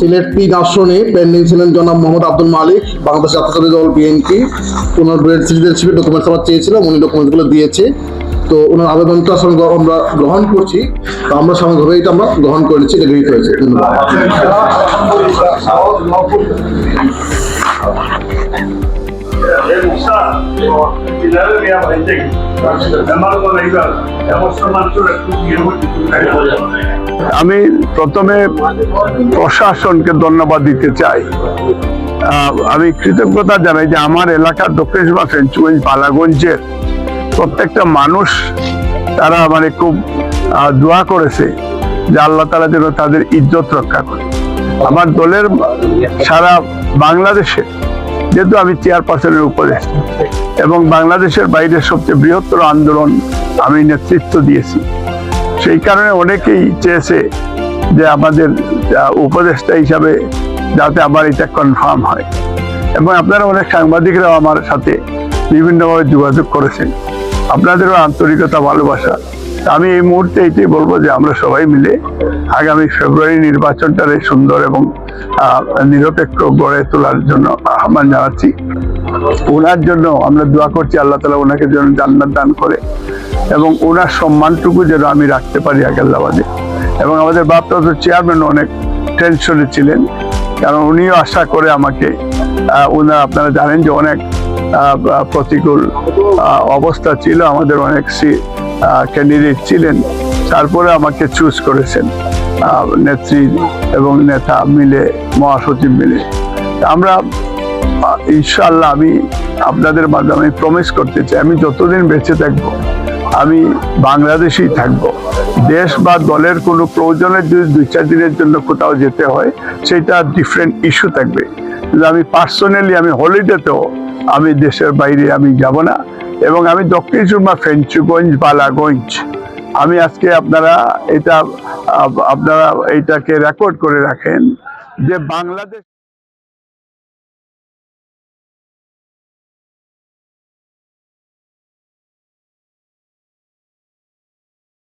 সিলেট তিন আসনে পেন্ডিং ছিলেন জনাব মোহাম্মদ আব্দুল মালিক, বাংলাদেশ জাতীয়তাবাদী দল বিএনপি। ওনার সিটিজেনশিপের ডকুমেন্টস আমরা চেয়েছিলাম, উনি ডকুমেন্টসগুলো দিয়েছে। তো ওনার আবেদনটা আমরা গ্রহণ করছি। তো আমরা সামগ্রিকভাবে এটা আমরা গ্রহণ করে নিচ্ছি, এটা গৃহীত হয়েছে। ধন্যবাদ। আমি প্রথমে প্রশাসনকে ধন্যবাদ দিতে চাই। আমি কৃতজ্ঞতা জানাই যে আমার এলাকার দক্ষিণ সীমা ফেঞ্চুগঞ্জ বালাগঞ্জের প্রত্যেকটা মানুষ তারা মানে খুব দোয়া করেছে যে আল্লাহ তালা যেন তাদের ইজ্জত রক্ষা করে। আমার দলের সারা বাংলাদেশে যেহেতু আমি চেয়ারপারসনের উপরে। এবং বাংলাদেশের বাইরে সবচেয়ে বৃহত্তর আন্দোলন আমি নেতৃত্ব দিয়েছি। সেই কারণে অনেকেই চেয়েছে যে আমাদের উপদেষ্টা হিসাবে যাতে আবার এটা কনফার্ম হয়। এবং আপনারা অনেক সাংবাদিকরাও আমার সাথে বিভিন্নভাবে যোগাযোগ করেছেন। আপনাদেরও আন্তরিকতা, ভালোবাসা। আমি এই মুহূর্তে এইটাই বলব যে আমরা সবাই মিলে আগামী ফেব্রুয়ারি নির্বাচনটারে সুন্দর এবং নিরপেক্ষ গড়ে তোলার জন্য আহ্বান জানাচ্ছি। ওনার জন্য আমরা দোয়া করছি আল্লাহ তালা ওনাকে যেন জান্নাত দান করে এবং ওনার সম্মানটুকু যেন আমি রাখতে পারি আগাল্লাবাদে এবং আমাদের বাপদাদ চেয়ারম্যান অনেক টেনশনে ছিলেন, কারণ উনিও আশা করে আমাকে ওনারা আপনারা জানেন যে অনেক প্রতিকূল অবস্থা ছিল। আমাদের অনেক ক্যান্ডিডেট ছিলেন। তারপরে আমাকে চুজ করেছেন নেত্রী এবং নেতা মিলে মহাসচিব মিলে। আমরা আহ, ইনশাআল্লাহ আমি আপনাদের মাধ্যমে প্রমিস করতে চাই। আমি যতদিন বেঁচে থাকব আমি বাংলাদেশেই থাকব। দেশ বা দলের কোনো প্রয়োজনের যদি দুই, চার দিনের জন্য কোথাও যেতে হয়, সেটা ডিফারেন্ট ইস্যু থাকবে। কিন্তু আমি পার্সোনালি আমি হলিডেতেও আমি দেশের বাইরে আমি যাব না। এবং আমি দক্ষিণ সুরমা ফেঞ্চুগঞ্জ, বালাগঞ্জ, আমি আজকে আপনারা এটা আপনারা এইটাকে রেকর্ড করে রাখেন যে বাংলাদেশ